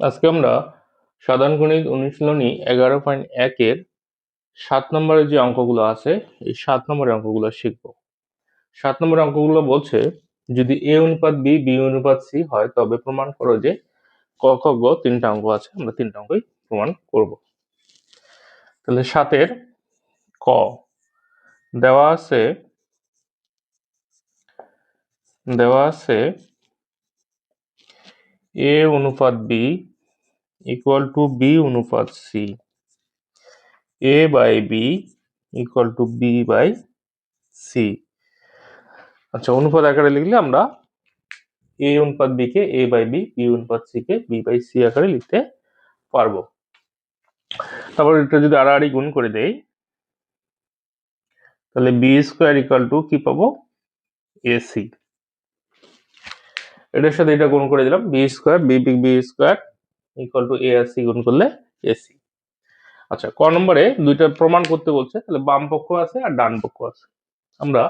আজকে আমরা সাধারণ গণিত অনুশীলনী এগারো পয়েন্ট একের সাত নম্বরের যে অঙ্কগুলো আছে, এই সাত নম্বরের অঙ্কগুলো শিখব। সাত নম্বরের অঙ্কগুলো বলছে, যদি এ অনুপাত বি বি অনুপাত সি হয়, তবে প্রমাণ করো যে ক, খ, গ তিনটা অঙ্ক আছে, আমরা তিনটা অঙ্কই প্রমাণ করব। তাহলে সাতের ক দেওয়া আছে দেওয়া আছে এ অনুপাত বি ইকুয়াল টু বি অনুপাত C A by B equal to B by C আচ্ছা অনুপাত আকারে লিখলে আমরা এ অনুপাত বি কে এ বাই বি বি অনুপাত সি কে বি বাই সি আকারে লিখতে পারব। তারপর এটা যদি আড়াআড়ি গুণ করে দেই, তাহলে বি স্কোয়ার ইকুয়াল টু কি পাবো? এসি এটার সাথে এটা গুণ করে দিলাম B square B B B square equal to A গুণ করলে এসি আচ্ছা ক নম্বরে দুইটা প্রমাণ করতে বলছে, তাহলে বাম পক্ষ আছে আর ডান পক্ষ আছে। আমরা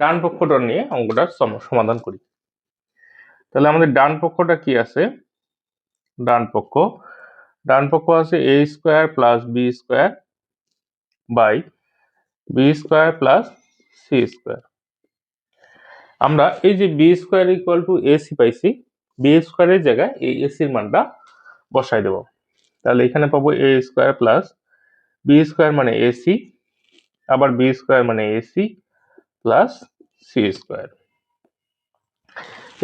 ডান পক্ষটা নিয়ে অঙ্কটার সম- সমাধান করি। তাহলে আমাদের ডান পক্ষটা কি আছে? ডান পক্ষ। ডান পক্ষ আছে A square plus B square by B square plus C square আমরা এই যে B square equal to AC পাইছি বি স্কোয়ারের জায়গায় এই এসির মানটা বসাই দেব। তাহলে এখানে পাবো A square plus B square মানে এসি আবার বি স্কোয়ার মানে এসি প্লাস সি স্কোয়ার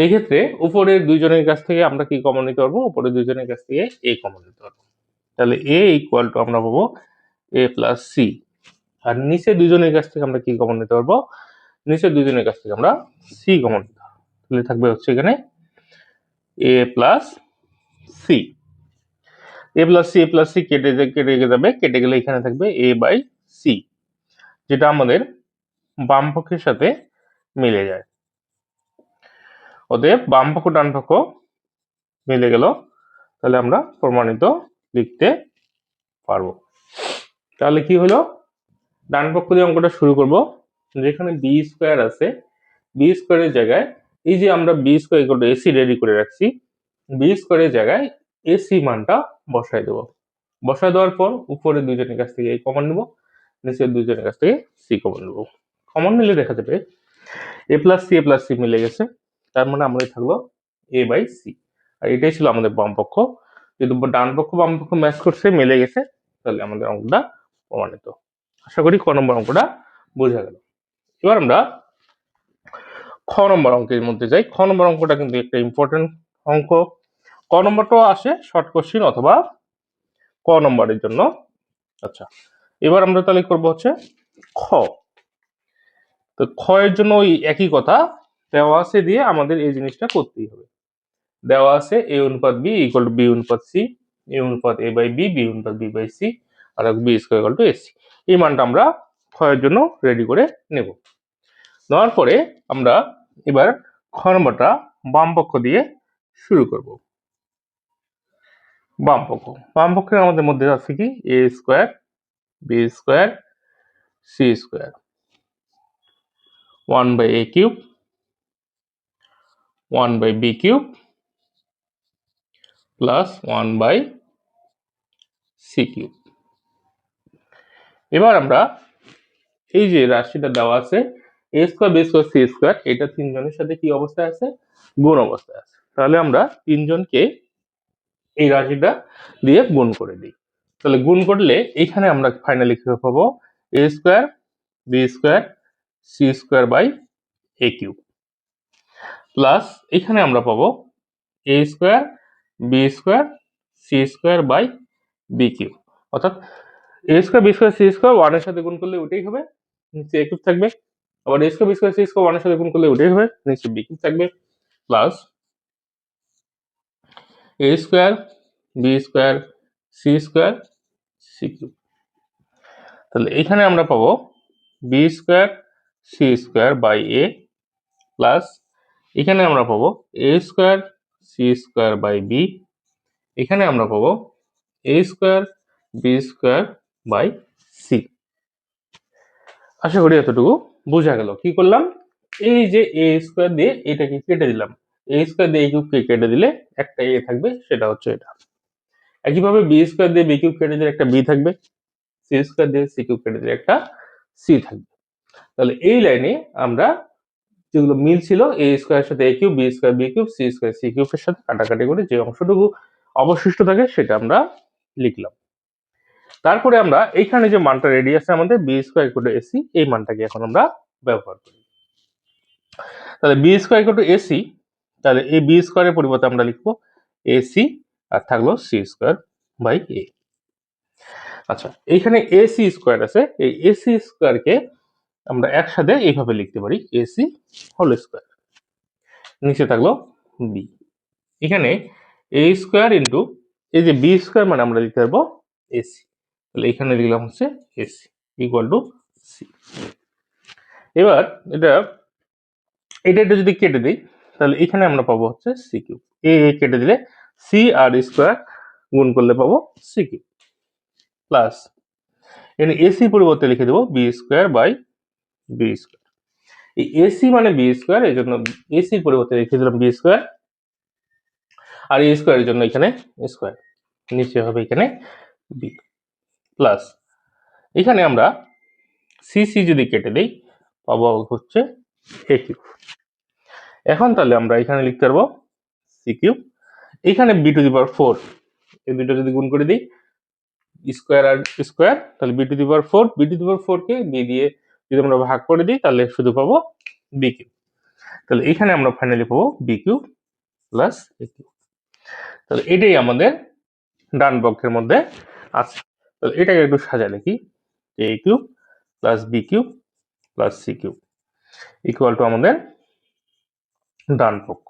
এই ক্ষেত্রে উপরের দুইজনের কাছ থেকে আমরা কি কমন নিতে পারব? উপরের দুইজনের কাছ থেকে এ কমন নিতে পারব। তাহলে এ ইকুয়াল টু আমরা পাবো এ প্লাস সি আর নিচে দুইজনের কাছ থেকে আমরা কি কমন নিতে পারব? নিচের দুইজনের কাছ থেকে আমরা সি কমন নিতে পারব। তাহলে থাকবে হচ্ছে এখানে A plus C A plus C A plus C কেটে কেটে যাবে, কেটে গেলে এখানে থাকবে এ বাই সি যেটা আমাদের বাম পক্ষের সাথে মিলে যায়। অতএব বাম পক্ষ, ডান পক্ষ মিলে গেল। তাহলে আমরা প্রমাণিত লিখতে পারব। তাহলে কি হলো? ডান পক্ষ দিয়ে অঙ্কটা শুরু করব, যেখানে বি স্কোয়ার আছে। বি স্কোয়ারের জায়গায় এই যে আমরা B square equal AC ready করে রাখছি বি স্কোয়ারের জায়গায় এসি মানটা বসাই দেবো। বসাই দেওয়ার পর উপরে দুইজনের কাছ থেকে এই কমন নেব, নিচের দুইজনের কাছ থেকে সি কমন নেব। কমন নিলে দেখা যাবে A plus C A plus C মিলে গেছে, তার মানে আমাদের থাকল এ বাই সি আর এটাই ছিল আমাদের বাম পক্ষ। যদি ডান পক্ষ, বাম পক্ষ ম্যাচ করছে, মিলে গেছে, তাহলে আমাদের অঙ্কটা প্রমাণিত। আশা করি ক নম্বর অঙ্কটা বোঝা গেল। এবার আমরা খ নম্বর অঙ্কের মধ্যে যাই। খ নম্বর অঙ্কটা কিন্তু একটা ইম্পর্টেন্ট অঙ্ক। ক নম্বরটাও আসে, শর্ট কোশ্চিন অথবা ক নম্বরের জন্য। আচ্ছা এবার আমরা তাহলে করব হচ্ছে খ। তো খ জন্য ওই একই কথা, দেওয়া আছে দিয়ে আমাদের এই জিনিসটা করতেই হবে। দেওয়া আছে এ অনুপাত বি ইকুয়াল টু বি অনুপাত সি এ অনুপাত এ বাই বি বি অনুপাত B by C R B square equal to AC এই মানটা আমরা ক্ষয়ের জন্য রেডি করে নেব। নেওয়ার পরে আমরা এবার খ নম্বরটা বাম পক্ষ দিয়ে শুরু করব। বাম পক্ষ বাম পক্ষের আমাদের মধ্যে আছে কি? A square B square C square one by A cube one by B cube plus one by C cube এবার আমরা এই যে রাশিটা দেওয়া আছে A square B square C square এটা তিনজনের সাথে কি অবস্থায় আছে? গুণ অবস্থায় আছে। তাহলে আমরা তিনজনকে এই রাশিটা দিয়ে গুণ করে দিই। তাহলে গুণ করলে এখানে আমরা ফাইনালি কি পাবো? A square B square C square by A cube plus এখানে আমরা পাবো A square B square C square by B cube অর্থাৎ A square B square C square ওয়ানের সাথে গুণ করলে ওটাই হবে, নিচে এ কিউব থাকবে। আবার A square B square C square ওয়ানের সাথে গুণ করলে ওটাই হবে, নিচে বি কিউব থাকবে। Plus A square B square C square C cube তাহলে এখানে আমরা পাবো B square C square by A plus এখানে আমরা পাবো A square C square by B এখানে আমরা পাবো A square B square by C আশা করি এতটুকু বোঝা গেল। কি করলাম? এই যে এ স্কোয়ার দিয়ে এটাকে কেটে দিলাম। এ স্কোয়ার দিয়ে এই কিউবকে কেটে দিলে একটা এ থাকবে, সেটা হচ্ছে এটা। একইভাবে বি স্কোয়ার দিয়ে বি কিউব কেটে দিলে একটা বি থাকবে সি স্কোয়ার দিয়ে সি কিউব কেটে দিলে একটা সি থাকবে। তাহলে এই লাইনে আমরা যেগুলো মিল ছিল এ স্কোয়ারের সাথে A cube B square B cube C square C কিউবের সাথে কাটাকাটি করে যে অংশটুকু অবশিষ্ট থাকে সেটা আমরা লিখলাম। তারপরে আমরা এইখানে যে মানটা রেডি আছে আমাদের বি স্কোয়ার ইকুয়াল এসি এই মানটাকে এখন আমরা ব্যবহার করি। তাহলে বি স্কোয়ার ইকুয়াল এসি তাহলে এই বি স্কোয়ারের পরিবর্তে আমরা লিখব এসি আর থাকল সি স্কোয়ার বাই এ আচ্ছা এইখানে এসি স্কোয়ার আছে, এই এসি স্কোয়ারকে আমরা একসাথে এইভাবে লিখতে পারি এসি হোল স্কোয়ার নিচে থাকল বি এখানে এ স্কোয়ার ইন্টু এই যে বি স্কোয়ার মানে আমরা লিখতে পারব এসি তাহলে এখানে লিখলাম হচ্ছে এসি ইকুয়াল টু সি এবার এটা এটা যদি কেটে দিই তাহলে এখানে আমরা পাবো হচ্ছে সি কিউব এ এ কেটে দিলে সি আর স্কোয়ার গুণ করলে পাবো সি কিউব প্লাস এখানে এসি পরিবর্তে লিখে দেবো B square by B square এই এসি মানে বি স্কোয়ার এই জন্য এসির পরিবর্তে লিখে দিলাম বি স্কোয়ার আর এ স্কোয়ারের জন্য এখানে স্কোয়ার নিচে হবে এখানে বি প্লাস এখানে আমরা সি সি যদি কেটে দিই পাবো হচ্ছে এ কিউব এখন তাহলে আমরা এখানে লিখতে পারব সি কিউব এখানে B to the power four এই দুটো যদি গুণ করে দিই স্কোয়ার আর স্কোয়ার তাহলে B to the power four B to the power four K B দিয়ে যদি আমরা ভাগ করে দিই, তাহলে শুধু পাবো বি কিউব তাহলে এখানে আমরা ফাইনালি পাবো B cube plus A cube তাহলে এটাই আমাদের ডান পক্ষের মধ্যে আছে। তাহলে এটাকে একটু সাজা লিখি A cube plus B cube plus C cube equal to আমাদের ডান পক্ষ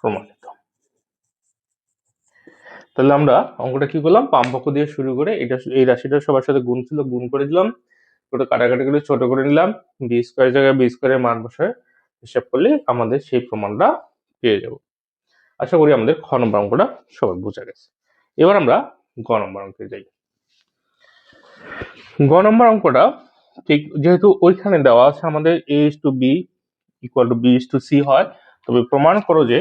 প্রমাণিত। তাহলে আমরা অঙ্কটা কি করলাম? বাম পক্ষ দিয়ে শুরু করে এটা এই রাশিটা সবার সাথে গুণ ছিল, গুণ করে দিলাম। ওটা কাটাকাটি করে ছোট করে নিলাম। বি স্কোয়ার জায়গায় বি স্কোয়ারের মান বসায় হিসাব করলে আমাদের সেই প্রমাণটা পেয়ে যাব। আশা করি আমাদের খ নম্বর অঙ্কটা সবার বোঝা গেছে। এবার আমরা গ নম্বর অঙ্কে যাই। গ নম্বর অঙ্কটা ঠিক যেহেতু ওইখানে দেওয়া আছে আমাদের A to B equal to B is to C হয়, তবে প্রমাণ করো যে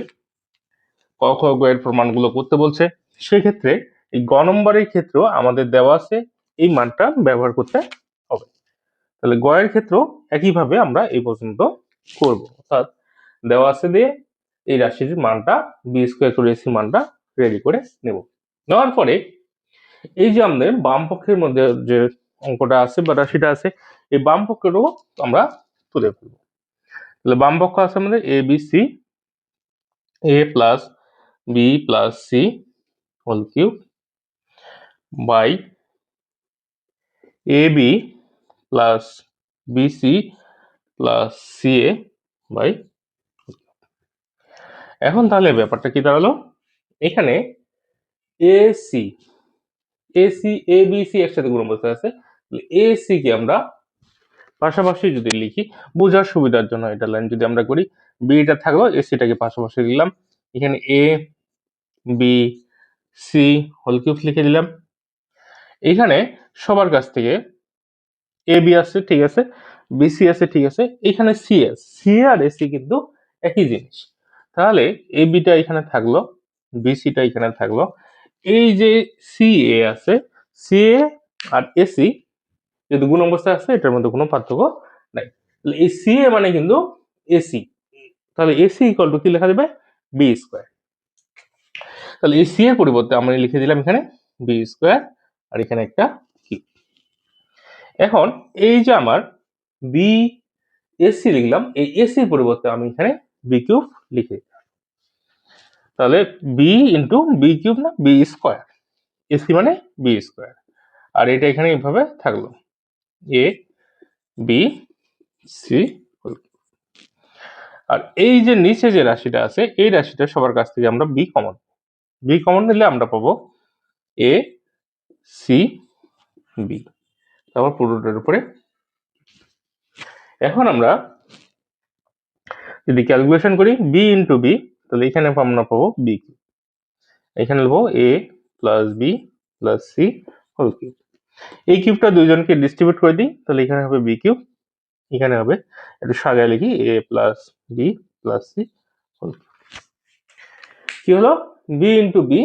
ক খ গ এর প্রমাণগুলো করতে বলছে। সেক্ষেত্রে এই গ নম্বরের ক্ষেত্রেও আমাদের দেওয়া আছে, এই মানটা ব্যবহার করতে হবে। তাহলে গ এর ক্ষেত্রেও একইভাবে আমরা এই পর্যন্ত করব। অর্থাৎ দেওয়া আছে দিয়ে এই রাশির মানটা বি স্কোয়ার করে এসি মানটা রেডি করে নেব। নেওয়ার পরে এই যে আমাদের বাম পক্ষের মধ্যে যে অঙ্কটা আছে বা রাশিটা আছে, এই বাম পক্ষেরও আমরা তুলে ফেলব তাহলে বাম পক্ষ আছে আমাদের A B C A plus B plus C whole cube by A B plus B C plus C A by এখন তাহলে ব্যাপারটা কি দাঁড়াল? এখানে A C A C A B C একসাথে গুণ অবস্থায় আছে এ সি কে আমরা পাশাপাশি যদি লিখি, বোঝার সুবিধার জন্য এটা লাইন যদি আমরা করি বিটা থাকল এসিটাকে পাশাপাশি দিলাম। এখানে A B C whole cube লিখে দিলাম। এখানে সবার কাছ থেকে এ বি আছে ঠিক আছে। বিসি আছে ঠিক আছে। এখানে সি এস সি আর এসি কিন্তু একই জিনিস। তাহলে এ বিটা এখানে থাকল বিসিটা এখানে থাকল। এই যে সি এ আছে সি এ আর এসি যদি গুণ অবস্থায় আছে, এটার মধ্যে কোনো পার্থক্য নাই। তাহলে এই সি এ মানে কিন্তু এসি তাহলে এসি ইকুয়াল টু কি লেখা যাবে? বি স্কোয়ার তাহলে এই সি এর পরিবর্তে আমরা লিখে দিলাম এখানে বি স্কোয়ার আর এখানে একটা কিউ এখন এই যে আমার বি এসি লিখলাম, এই এসির পরিবর্তে আমি এখানে বি কিউব লিখে তাহলে বি ইন্টু বি কিউব না বি স্কোয়ার এসি মানে বি স্কোয়ার আর এটা এখানে এইভাবে থাকল। এ বি সি আর এই যে নিচে যে রাশিটা আছে, এই রাশিটা সবার কাছ থেকে আমরা বি কমন বি কমন নিলে আমরা পাবো এ সি বি তারপর পুরোটার উপরে। এখন আমরা যদি ক্যালকুলেশন করি বি ইন্টু বি তাহলে এখানে আমরা পাবো বি কিউব এখানে লিখব A plus B plus C whole cube এই কিউবটা দুইজনকে ডিস্ট্রিবিউট করে দিই। তাহলে এখানে হবে বি কিউব, এখানে হবে একটু সাজায় লিখি A plus B plus C কি হলো? বি ইন্টু বি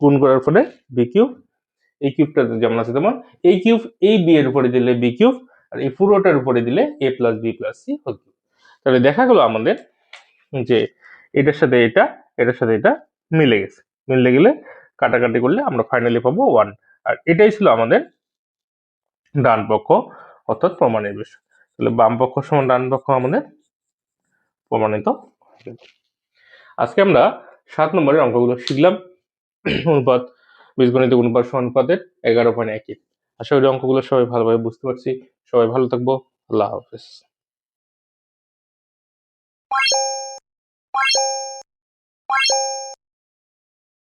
গুণ করার পরে বি কিউব, এই কিউবটা যেমন আছে তেমন, এই কিউব এই বি এর উপরে দিলে বি কিউব, আর এই পুরোটার উপরে দিলে A plus B plus C whole তাহলে দেখা গেল আমাদের যে এটার সাথে এটা, এটার সাথে এটা মিলে গেছে। মিলে গেলে কাটাকাটি করলে আমরা ফাইনালি পাবো ওয়ান আর এটাই ছিল আমাদের ডান পক্ষ অর্থাৎ প্রমাণের বিষয়। তাহলে বাম পক্ষ সমান ডান পক্ষ আমাদের প্রমাণিত আজকে আমরা সাত নম্বরের অঙ্কগুলো শিখলাম। অনুপাত, বীজগণিত অনুপাত সমানুপাতের এগারো পয়েন্ট একই আশা করি অঙ্কগুলো সবাই ভালোভাবে বুঝতে পারছি। সবাই ভালো থাকব। আল্লাহ হাফেজ।